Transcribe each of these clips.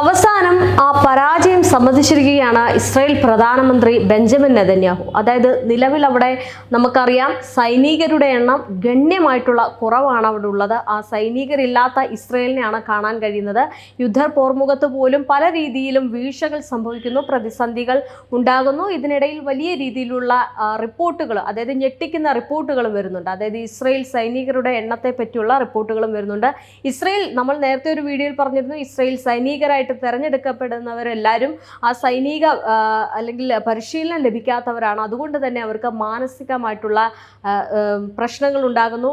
അവസാനം സമ്മതിച്ചിരിക്കുകയാണ് ഇസ്രായേൽ പ്രധാനമന്ത്രി Benjamin Netanyahu. അതായത് നിലവിൽ അവിടെ നമുക്കറിയാം സൈനികരുടെ എണ്ണം ഗണ്യമായിട്ടുള്ള കുറവാണ് അവിടെ ഉള്ളത്. ആ സൈനികരില്ലാത്ത ഇസ്രായേലിനെയാണ് കാണാൻ കഴിയുന്നത്. യുദ്ധ പോർമുഖത്ത് പോലും പല രീതിയിലും വീഴ്ചകൾ സംഭവിക്കുന്നു പ്രതിസന്ധികൾ ഉണ്ടാകുന്നു. ഇതിനിടയിൽ വലിയ രീതിയിലുള്ള റിപ്പോർട്ടുകൾ അതായത് ഞെട്ടിക്കുന്ന റിപ്പോർട്ടുകളും വരുന്നുണ്ട്. അതായത് ഇസ്രായേൽ സൈനികരുടെ എണ്ണത്തെ പറ്റിയുള്ള റിപ്പോർട്ടുകളും വരുന്നുണ്ട്. ഇസ്രായേൽ നമ്മൾ നേരത്തെ ഒരു വീഡിയോയിൽ പറഞ്ഞിരുന്നു ഇസ്രായേൽ സൈനികരായിട്ട് തിരഞ്ഞെടുക്കപ്പെടുന്നവരെല്ലാവരും ആ സൈനിക അല്ലെങ്കിൽ പരിശീലനം ലഭിക്കാത്തവരാണ്. അതുകൊണ്ട് തന്നെ അവർക്ക് മാനസികമായിട്ടുള്ള പ്രശ്നങ്ങൾ ഉണ്ടാകുന്നു.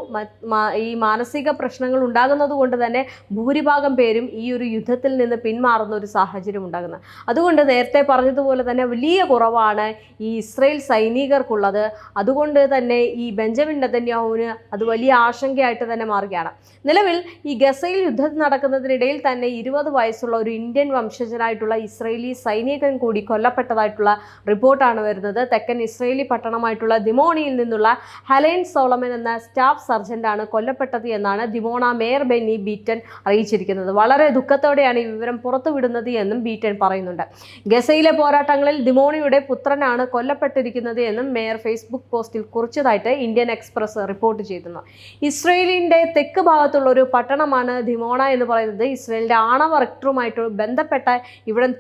ഈ മാനസിക പ്രശ്നങ്ങൾ ഉണ്ടാകുന്നത് കൊണ്ട് തന്നെ ഭൂരിഭാഗം പേരും ഈ ഒരു യുദ്ധത്തിൽ നിന്ന് പിന്മാറുന്ന ഒരു സാഹചര്യം ഉണ്ടാകുന്നത് അതുകൊണ്ട് നേരത്തെ പറഞ്ഞതുപോലെ തന്നെ വലിയ കുറവാണ് ഈ ഇസ്രയേൽ സൈനികർക്കുള്ളത്. അതുകൊണ്ട് തന്നെ ഈ ബെഞ്ചമിൻ നെതന്യാഹുവിന് അത് വലിയ ആശങ്കയായിട്ട് തന്നെ മാറുകയാണ്. നിലവിൽ ഈ ഗസയിൽ യുദ്ധം നടക്കുന്നതിനിടയിൽ തന്നെ ഇരുപത് വയസ്സുള്ള ഒരു ഇന്ത്യൻ വംശജനായിട്ടുള്ള ഇസ്രയേലി സൈനികൻ കൂടി കൊല്ലപ്പെട്ടതായിട്ടുള്ള റിപ്പോർട്ടാണ് വരുന്നത്. തെക്കൻ ഇസ്രയേലി പട്ടണമായിട്ടുള്ള ദിമോണിയിൽ നിന്നുള്ള ഹലൈൻ സോളമൻ എന്ന സ്റ്റാഫ് സർജന്റാണ് കൊല്ലപ്പെട്ടത് എന്നാണ് ദിമോണ മേയർ ബെന്നി ബീറ്റൻ അറിയിച്ചിരിക്കുന്നത്. വളരെ ദുഃഖത്തോടെയാണ് ഈ വിവരം പുറത്തുവിടുന്നത് എന്നും ബീറ്റൻ പറയുന്നുണ്ട്. ഗസയിലെ പോരാട്ടങ്ങളിൽ ദിമോണിയുടെ പുത്രനാണ് കൊല്ലപ്പെട്ടിരിക്കുന്നത് എന്നും മേയർ ഫേസ്ബുക്ക് പോസ്റ്റിൽ കുറിച്ചതായിട്ട് ഇന്ത്യൻ എക്സ്പ്രസ് റിപ്പോർട്ട് ചെയ്തിരുന്നു. ഇസ്രയേലിന്റെ തെക്ക് ഭാഗത്തുള്ള ഒരു പട്ടണമാണ് ദിമോണ എന്ന് പറയുന്നത്. ഇസ്രയേലിന്റെ ആണവ റെക്ടറുമായിട്ട് ബന്ധപ്പെട്ട ഇവിടം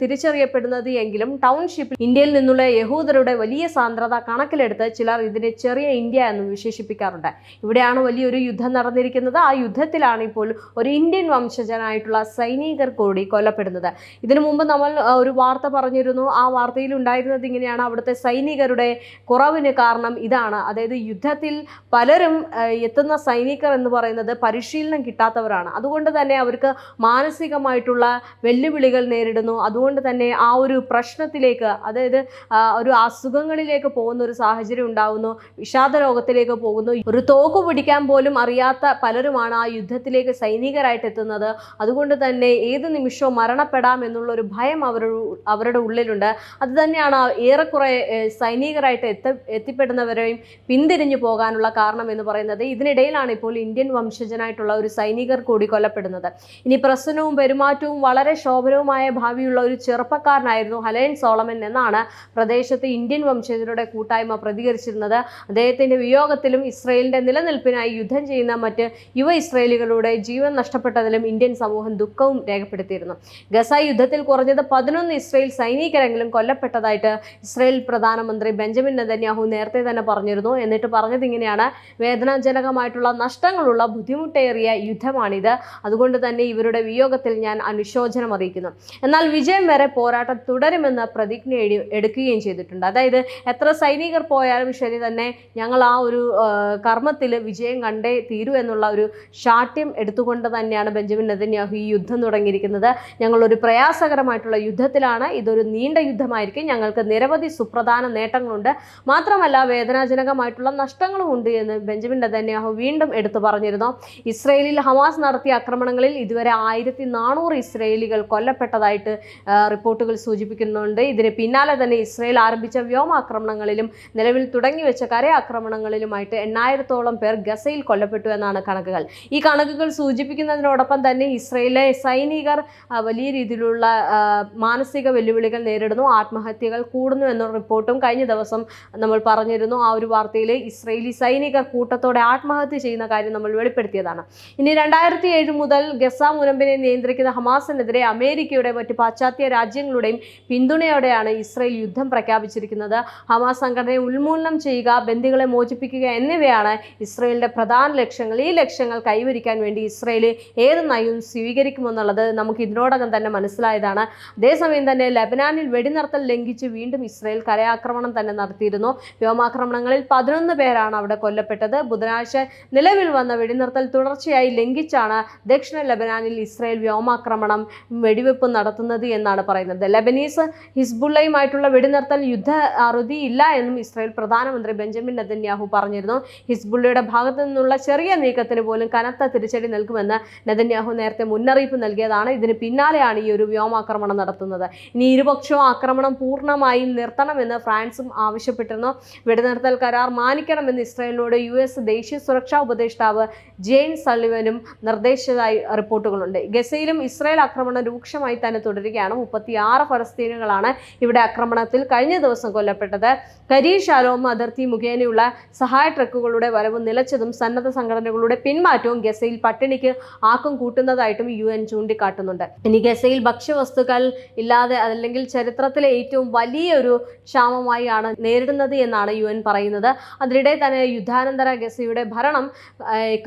തിരിച്ചറിയപ്പെടുന്നത് എങ്കിലും ടൗൺഷിപ്പിൽ ഇന്ത്യയിൽ നിന്നുള്ള യഹൂദരുടെ വലിയ സാന്ദ്രത കണക്കിലെടുത്ത് ചിലർ ഇതിനെ ചെറിയ ഇന്ത്യ എന്ന് വിശേഷിപ്പിക്കാറുണ്ട്. ഇവിടെയാണ് വലിയൊരു യുദ്ധം നടന്നിരിക്കുന്നത്. ആ യുദ്ധത്തിലാണ് ഇപ്പോൾ ഒരു ഇന്ത്യൻ വംശജനായിട്ടുള്ള സൈനികർ കൂടി കൊല്ലപ്പെടുന്നത്. ഇതിനു മുമ്പ് നമ്മൾ ഒരു വാർത്ത പറഞ്ഞിരുന്നു. ആ വാർത്തയിൽ ഉണ്ടായിരുന്നത് ഇങ്ങനെയാണ്. അവിടുത്തെ സൈനികരുടെ കുറവിന് കാരണം ഇതാണ്. അതായത് യുദ്ധത്തിൽ പലരും എത്തുന്ന സൈനികർ എന്ന് പറയുന്നത് പരിശീലനം കിട്ടാത്തവരാണ്. അതുകൊണ്ട് തന്നെ അവർക്ക് മാനസികമായിട്ടുള്ള വെല്ലുവിളികൾ നേരിടുന്നു. അതുകൊണ്ട് തന്നെ ആ ഒരു പ്രശ്നത്തിലേക്ക് അതായത് ഒരു അസുഖങ്ങളിലേക്ക് പോകുന്ന ഒരു സാഹചര്യം ഉണ്ടാകുന്നു വിഷാദ രോഗത്തിലേക്ക് പോകുന്നു. ഒരു തോക്ക് പിടിക്കാൻ പോലും അറിയാത്ത പലരുമാണ് ആ യുദ്ധത്തിലേക്ക് സൈനികരായിട്ട് എത്തുന്നത്. അതുകൊണ്ട് തന്നെ ഏത് നിമിഷവും മരണപ്പെടാം എന്നുള്ള ഒരു ഭയം അവരുടെ അവരുടെ ഉള്ളിലുണ്ട്. അത് തന്നെയാണ് ഏറെക്കുറെ സൈനികരായിട്ട് എത്ത എത്തിപ്പെടുന്നവരെയും പിന്തിരിഞ്ഞു പോകാനുള്ള കാരണം എന്ന് പറയുന്നത്. ഇതിനിടയിലാണ് ഇപ്പോൾ ഇന്ത്യൻ വംശജനായിട്ടുള്ള ഒരു സൈനികർ കൂടി കൊല്ലപ്പെടുന്നത്. ഇനി പ്രസന്നവും പെരുമാറ്റവും വളരെ ശോഭനവുമായ ഭാവിയുള്ള ഒരു ചെറുപ്പക്കാരനായിരുന്നു ഹലയൻ സോളമൻ എന്നാണ് പ്രദേശത്ത് ഇന്ത്യൻ വംശജരുടെ കൂട്ടായ്മ പ്രതികരിച്ചിരുന്നത്. അദ്ദേഹത്തിന്റെ വിയോഗത്തിലും ഇസ്രയേലിന്റെ നിലനിൽപ്പിനായി യുദ്ധം ചെയ്യുന്ന മറ്റ് യുവ ഇസ്രയേലികളുടെ ജീവൻ നഷ്ടപ്പെട്ടതിലും ഇന്ത്യൻ സമൂഹം ദുഃഖവും രേഖപ്പെടുത്തിയിരുന്നു. ഗസ യുദ്ധത്തിൽ കുറഞ്ഞത് പതിനൊന്ന് ഇസ്രയേൽ സൈനികരെങ്കിലും കൊല്ലപ്പെട്ടതായിട്ട് ഇസ്രയേൽ പ്രധാനമന്ത്രി ബെഞ്ചമിൻ നെതന്യാഹു നേരത്തെ തന്നെ പറഞ്ഞിരുന്നു. എന്നിട്ട് പറഞ്ഞത് ഇങ്ങനെയാണ്. വേദനാജനകമായിട്ടുള്ള നഷ്ടങ്ങളുള്ള ബുദ്ധിമുട്ടേറിയ യുദ്ധമാണിത്. അതുകൊണ്ട് തന്നെ ഇവരുടെ വിയോഗത്തിൽ ഞാൻ അനുശോചനം അറിയിക്കുന്നു. എന്നാൽ വിജയം വരെ പോരാട്ടം തുടരുമെന്ന് പ്രതിജ്ഞ എടുക്കുകയും ചെയ്തിട്ടുണ്ട്. അതായത് എത്ര സൈനികർ പോയാലും ശരി തന്നെ ഞങ്ങൾ ആ ഒരു കർമ്മത്തിൽ വിജയം കണ്ടേ തീരൂ എന്നുള്ള ഒരു ശാഠ്യം എടുത്തുകൊണ്ട് തന്നെയാണ് ബെഞ്ചമിൻ നെതന്യാഹു ഈ യുദ്ധം തുടങ്ങിയിരിക്കുന്നത്. ഞങ്ങളൊരു പ്രയാസകരമായിട്ടുള്ള യുദ്ധത്തിലാണ്. ഇതൊരു നീണ്ട യുദ്ധമായിരിക്കും. ഞങ്ങൾക്ക് നിരവധി സുപ്രധാന നേട്ടങ്ങളുണ്ട്. മാത്രമല്ല വേദനാജനകമായിട്ടുള്ള നഷ്ടങ്ങളും ഉണ്ട് എന്ന് ബെഞ്ചമിൻ നെതന്യാഹു വീണ്ടും എടുത്തു പറഞ്ഞിരുന്നു. ഇസ്രയേലിൽ ഹമാസ് നടത്തിയ ആക്രമണങ്ങളിൽ ഇതുവരെ ആയിരത്തി നാനൂറ് ഇസ്രയേലികൾ കൊല്ലപ്പെട്ടതായിട്ട് ആ, റിപ്പോർട്ടുകൾ സൂചിപ്പിക്കുന്നുണ്ട്. ഇതിന് പിന്നാലെ തന്നെ ഇസ്രയേൽ ആരംഭിച്ച വ്യോമാക്രമണങ്ങളിലും നിലവിൽ തുടങ്ങി തുടങ്ങിവെച്ച കരയാക്രമണങ്ങളിലുമായിട്ട് എണ്ണായിരത്തോളം പേർ ഗസയിൽ കൊല്ലപ്പെട്ടു എന്നാണ് കണക്കുകൾ. ഈ കണക്കുകൾ സൂചിപ്പിക്കുന്നതിനോടൊപ്പം തന്നെ ഇസ്രയേലിലെ സൈനികർ വലിയ രീതിയിലുള്ള മാനസിക വെല്ലുവിളികൾ നേരിടുന്നു ആത്മഹത്യകൾ കൂടുന്നു എന്ന റിപ്പോർട്ടും കഴിഞ്ഞ ദിവസം നമ്മൾ പറഞ്ഞിരുന്നു. ആ ഒരു വാർത്തയിൽ ഇസ്രയേലി സൈനികർ കൂട്ടത്തോടെ ആത്മഹത്യ ചെയ്യുന്ന കാര്യം നമ്മൾ വെളിപ്പെടുത്തിയതാണ്. ഇനി രണ്ടായിരത്തി ഏഴ് മുതൽ ഗസ മുനമ്പിനെ നിയന്ത്രിക്കുന്ന ഹമാസിനെതിരെ അമേരിക്കയുടെ മറ്റ് പാശ്ചാത്യ രാജ്യങ്ങളുടെയും പിന്തുണയോടെയാണ് ഇസ്രയേൽ യുദ്ധം പ്രഖ്യാപിച്ചിരിക്കുന്നത്. ഹമാസ് സംഘടനയെ ഉന്മൂലനം ചെയ്യുക ബന്ദികളെ മോചിപ്പിക്കുക എന്നിവയാണ് ഇസ്രയേലിന്റെ പ്രധാന ലക്ഷ്യങ്ങൾ. ഈ ലക്ഷ്യങ്ങൾ കൈവരിക്കാൻ വേണ്ടി ഇസ്രയേൽ ഏത് നയവും സ്വീകരിക്കുമെന്നുള്ളത് നമുക്ക് ഇതിനോടകം തന്നെ മനസ്സിലായതാണ്. അതേസമയം തന്നെ ലബനാനിൽ വെടിനിർത്തൽ ലംഘിച്ച് വീണ്ടും ഇസ്രയേൽ കരയാക്രമണം തന്നെ നടത്തിയിരുന്നു. വ്യോമാക്രമണങ്ങളിൽ പതിനൊന്ന് പേരാണ് അവിടെ കൊല്ലപ്പെട്ടത്. ബുധനാഴ്ച നിലവിൽ വന്ന വെടിനിർത്തൽ തുടർച്ചയായി ലംഘിച്ചാണ് ദക്ഷിണ ലബനാനിൽ ഇസ്രയേൽ വ്യോമാക്രമണം വെടിവെപ്പ് നടത്തുന്നത് എന്നാണ് പറയുന്നത്. പറയുന്നത് ലബനീസ് ഹിസ്ബുള്ളയുമായിട്ടുള്ള വെടിനിർത്തൽ യുദ്ധ അറുതി ഇല്ല എന്നും ഇസ്രായേൽ പ്രധാനമന്ത്രി ബെഞ്ചമിൻ നെതന്യാഹു പറഞ്ഞിരുന്നു. ഹിസ്ബുള്ളയുടെ ഭാഗത്തു നിന്നുള്ള ചെറിയ നീക്കത്തിന് പോലും കനത്ത തിരിച്ചടി നൽകുമെന്ന് നെതന്യാഹു നേരത്തെ മുന്നറിയിപ്പ് നൽകിയതാണ്. ഇതിന് പിന്നാലെയാണ് ഈ ഒരു വ്യോമാക്രമണം നടത്തുന്നത്. ഇനി ഇരുപക്ഷവും ആക്രമണം പൂർണമായും നിർത്തണമെന്ന് ഫ്രാൻസും ആവശ്യപ്പെട്ടിരുന്നു. വെടിനിർത്തൽ കരാർ മാനിക്കണമെന്ന് ഇസ്രായേലിനോട് യു എസ് ദേശീയ സുരക്ഷാ ഉപദേഷ്ടാവ് ജെയിൻ സള്ളിവനും നിർദ്ദേശിച്ചതായി റിപ്പോർട്ടുകളുണ്ട്. ഗസയിലും ഇസ്രായേൽ ആക്രമണം രൂക്ഷമായി തന്നെ തുടരുകയാണ്. മുപ്പത്തിയാറ് ഫലസ്തീനുകളാണ് ഇവിടെ ആക്രമണത്തിൽ കഴിഞ്ഞ ദിവസം കൊല്ലപ്പെട്ടത്. കരീഷ് ഷാലോം അതിർത്തി മുഖേനയുള്ള സഹായ ട്രക്കുകളുടെ വരവ് നിലച്ചതും സന്നദ്ധ സംഘടനകളുടെ പിന്മാറ്റവും ഗസയിൽ പട്ടിണിക്ക് ആക്കം കൂട്ടുന്നതായിട്ടും യു എൻ ചൂണ്ടിക്കാട്ടുന്നുണ്ട്. ഇനി ഗസയിൽ ഭക്ഷ്യവസ്തുക്കൾ ഇല്ലാതെ അല്ലെങ്കിൽ ചരിത്രത്തിലെ ഏറ്റവും വലിയൊരു ക്ഷാമമായി ആണ് നേരിടുന്നത് എന്നാണ് യു എൻ പറയുന്നത്. അതിനിടെ തന്നെ യുദ്ധാനന്തര ഗസയുടെ ഭരണം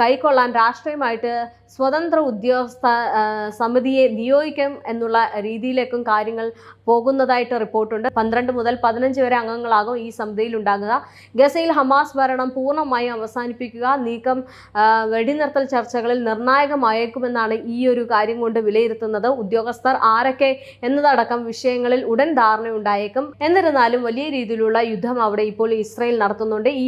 കൈക്കൊള്ളാൻ രാഷ്ട്രീയമായിട്ട് സ്വതന്ത്ര ഉദ്യോഗസ്ഥ സമിതിയെ നിയോഗിക്കും എന്നുള്ള രീതിയിലേക്കും കാര്യങ്ങൾ പോകുന്നതായിട്ട് റിപ്പോർട്ടുണ്ട്. പന്ത്രണ്ട് മുതൽ പതിനഞ്ച് വരെ അംഗങ്ങളാകും ഈ സമിതിയിൽ ഉണ്ടാകുക. ഗസയിൽ ഹമാസ് ഭരണം പൂർണമായും അവസാനിപ്പിക്കുക. നീക്കം വെടിനിർത്തൽ ചർച്ചകളിൽ നിർണായകമായേക്കുമെന്നാണ് ഈ ഒരു കാര്യം കൊണ്ട് വിലയിരുത്തുന്നത്. ഉദ്യോഗസ്ഥർ ആരൊക്കെ എന്നതടക്കം വിഷയങ്ങളിൽ ഉടൻ ധാരണയുണ്ടായേക്കും. എന്നിരുന്നാലും വലിയ രീതിയിലുള്ള യുദ്ധം അവിടെ ഇപ്പോൾ ഇസ്രയേൽ നടത്തുന്നുണ്ട്. ഈ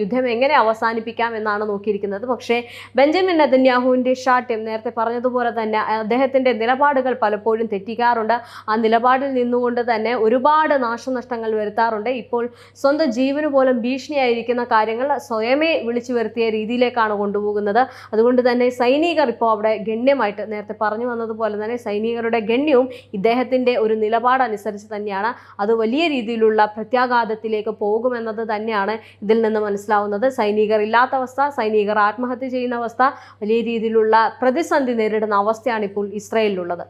യുദ്ധം എങ്ങനെ അവസാനിപ്പിക്കാം എന്നാണ് നോക്കിയിരിക്കുന്നത്. പക്ഷേ ബെഞ്ചമിൻ നെതന്യാഹുവിന്റെ ഷാട്യം നേരത്തെ പറഞ്ഞതുപോലെ തന്നെ അദ്ദേഹത്തിന്റെ നിലപാടുകൾ പലപ്പോഴും തെറ്റിക്കാറുണ്ട്. ആ നിലപാടിൽ നിന്നുകൊണ്ട് തന്നെ ഒരുപാട് നാശനഷ്ടങ്ങൾ വരുത്താറുണ്ട്. ഇപ്പോൾ സ്വന്തം ജീവന് പോലും ഭീഷണിയായിരിക്കുന്ന കാര്യങ്ങൾ സ്വയമേ വിളിച്ചു വരുത്തിയ രീതിയിലേക്കാണ് കൊണ്ടുപോകുന്നത്. അതുകൊണ്ട് തന്നെ സൈനികർ ഇപ്പോൾ അവിടെ ഗണ്യമായിട്ട് നേരത്തെ പറഞ്ഞു വന്നതുപോലെ തന്നെ സൈനികരുടെ ഗണ്യവും ഇദ്ദേഹത്തിന്റെ ഒരു നിലപാടനുസരിച്ച് തന്നെയാണ്. അത് വലിയ രീതിയിലുള്ള പ്രത്യാഘാതത്തിലേക്ക് പോകുമെന്നത് തന്നെയാണ് ഇതിൽ നിന്ന് മനസ്സിലാവുന്നത്. സൈനികർ ഇല്ലാത്ത അവസ്ഥ സൈനികർ ആത്മഹത്യ ചെയ്യുന്ന അവസ്ഥ വലിയ രീതിയിലുള്ള പ്രതിസന്ധി നേരിടുന്ന അവസ്ഥയാണ് ഇപ്പോൾ ഇസ്രയേലിലുള്ളത്.